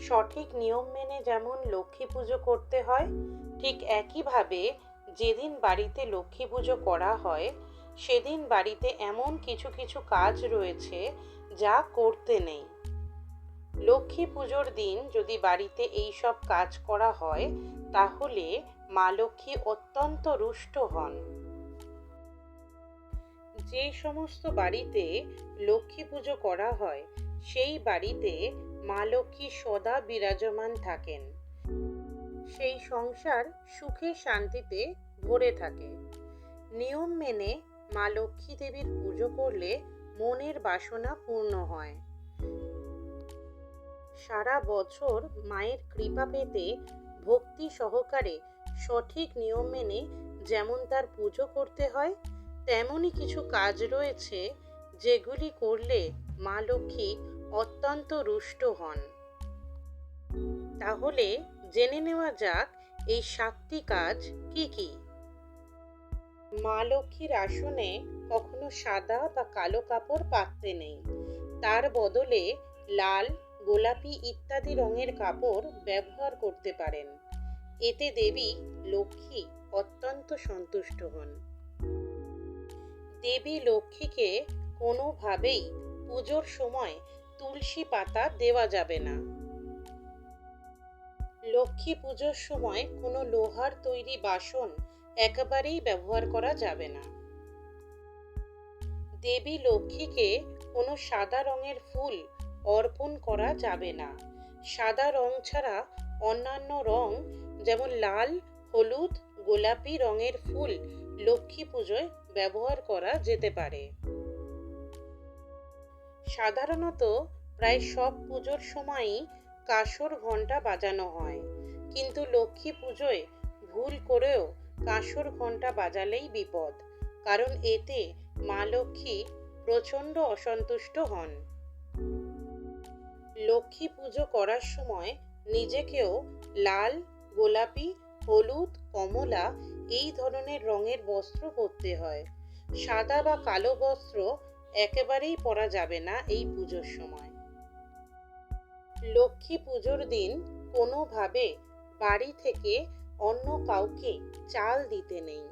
সঠিক নিয়ম মেনে যেমন লক্ষ্মী পুজো করতে হয়, ঠিক একইভাবে যেদিন বাড়িতে লক্ষ্মী পুজো করা হয়, সেদিন বাড়িতে এমন কিছু কিছু কাজ রয়েছে যা করতে নেই। লক্ষ্মী পুজোর দিন যদি বাড়িতে এই সব কাজ করা হয়, তাহলে মা লক্ষ্মী অত্যন্ত রুষ্ট হন। যে সমস্ত বাড়িতে লক্ষ্মী পুজো করা হয়, সেই বাড়িতে মা লক্ষ্মী সদা বিরাজমান থাকেন। সেই সংসার সুখে শান্তিতে ভরে থাকে। নিয়ম মেনে মা লক্ষ্মী দেবীর পুজো করলে মনের বাসনা পূর্ণ হয়। সারা বছর মায়ের কৃপা পেতে ভক্তি সহকারে সঠিক নিয়ম মেনে যেমন তার পুজো করতে হয়, তেমনই কিছু কাজ রয়েছে যেগুলি করলে মা লক্ষ্মী অত্যন্ত রুষ্ট হন। তাহলে জেনে নেওয়া যাক এই সাতটি কাজ কি কি? মা লক্ষ্মীর আসনে কখনো সাদা বা কালো কাপড় পাততে নেই। তার বদলে লাল, গোলাপি ইত্যাদি রঙের কাপড় ব্যবহার করতে পারেন। এতে দেবী লক্ষ্মী অত্যন্ত সন্তুষ্ট হন। দেবী লক্ষ্মীকে কোনোভাবেই পুজোর সময় তুলসী পাতা দেওয়া যাবে না। লক্ষ্মী পুজোর সময় কোনো লোহার তৈরি বাসন একেবারেই ব্যবহার করা যাবে না। দেবী লক্ষ্মীকে কোনো সাদা রঙের ফুল অর্পণ করা যাবে না। সাদা রং ছাড়া অন্যান্য রং যেমন লাল, হলুদ, গোলাপি রঙের ফুল লক্ষ্মী পুজোয় ব্যবহার করা যেতে পারে। সাধারণত প্রায় সব পুজোর সময়ই কাঁসর ঘণ্টা বাজানো হয়। কিন্তু লক্ষ্মী পুজোয় ভুল করেও কাঁসর ঘণ্টা বাজালেই বিপদ, কারণ এতে মা লক্ষ্মী প্রচণ্ড অসন্তুষ্ট হন। লক্ষ্মী পুজো করার সময় নিজেকেও লাল, গোলাপি, হলুদ, কমলা এই ধরনের রঙের বস্ত্র পরতে হয়। সাদা বা কালো বস্ত্র একেবারেই পরা যাবে না এই পুজোর সময়। লক্ষ্মী পুজোর দিন কোনোভাবে বাড়ি থেকে অন্য কাউকে চাল দিতে নেই।